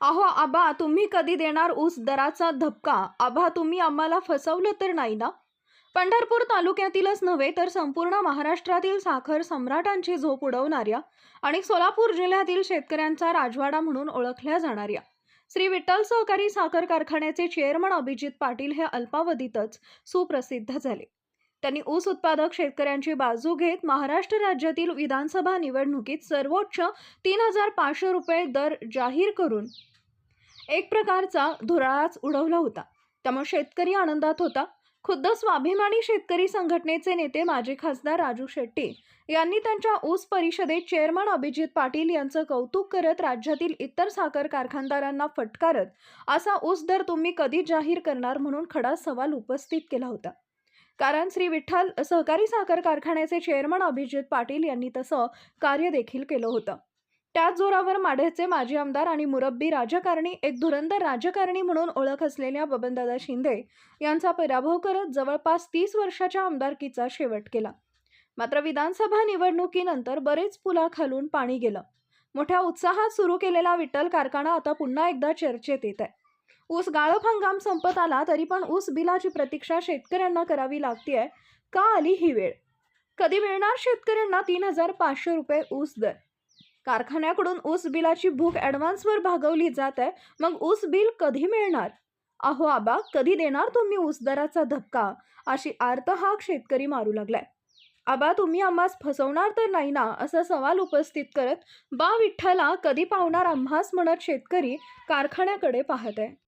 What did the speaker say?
अहो आबा तुम्ही कधी देणार ऊस दराचा धपका? आबा तुम्ही आम्हाला फसवलं तर नाही ना? पंढरपूर तालुक्यातीलच नव्हे तर संपूर्ण महाराष्ट्रातील साखर सम्राटांची झोप उडवणाऱ्या आणि सोलापूर जिल्ह्यातील शेतकऱ्यांचा राजवाडा म्हणून ओळखल्या जाणाऱ्या. श्री विठ्ठल सहकारी साखर कारखान्याचे चेअरमन अभिजित पाटील हे अल्पावधीतच सुप्रसिद्ध झाले. त्यांनी ऊस उत्पादक शेतकऱ्यांची बाजू घेत महाराष्ट्र राज्यातील विधानसभा निवडणुकीत सर्वोच्च तीन हजार पाचशे रुपये दर जाहीर करून एक प्रकारचा धुराळाच उडवला होता. त्यामुळे शेतकरी आनंदात होता. खुद्द स्वाभिमानी शेतकरी संघटनेचे नेते माजी खासदार राजू शेट्टी यांनी त्यांच्या ऊस परिषदेत चेअरमन अभिजित पाटील यांचं कौतुक करत राज्यातील इतर साखर कारखानदारांना फटकारत असा ऊस दर तुम्ही कधी जाहीर करणार? म्हणून खडा सवाल उपस्थित केला होता. कारण श्री विठ्ठल सहकारी साखर कारखान्याचे चेअरमन अभिजित पाटील यांनी तसं कार्य देखील केलं होतं. त्याच जोरावर माढ्याचे माजी आमदार आणि मुरब्बी राजकारणी एक धुरंधर राजकारणी म्हणून ओळख असलेल्या बबनदादा शिंदे यांचा पराभव करत जवळपास तीस वर्षाच्या आमदारकीचा शेवट केला. मात्र विधानसभा निवडणुकीनंतर बरेच पुलाखालून पाणी गेलं. मोठ्या उत्साहात सुरू केलेला विठ्ठल कारखाना आता पुन्हा एकदा चर्चेत येत आहे ऊस गाळप हंगाम संपत आला तरी पण ऊस बिलाची प्रतीक्षा शेतकऱ्यांना करावी लागतीये. का आली ही वेळ? कधी मिळणार शेतकऱ्यांना तीन हजार पाचशे रुपये ऊस दर? कारखान्याकडून ऊस बिलाची भूक ॲडव्हान्सवर भागवली जात आहे मग ऊस बिल कधी मिळणार? अहो आबा कधी देणार तुम्ही ऊस दराचा धक्का? अशी आर्त हा शेतकरी मारू लागलाय. आबा तुम्ही आम्हास फसवणार तर नाही ना? असा सवाल उपस्थित करत बा विठ्ठला कधी पावणार आम्हास म्हणत शेतकरी कारखान्याकडे पाहत आहे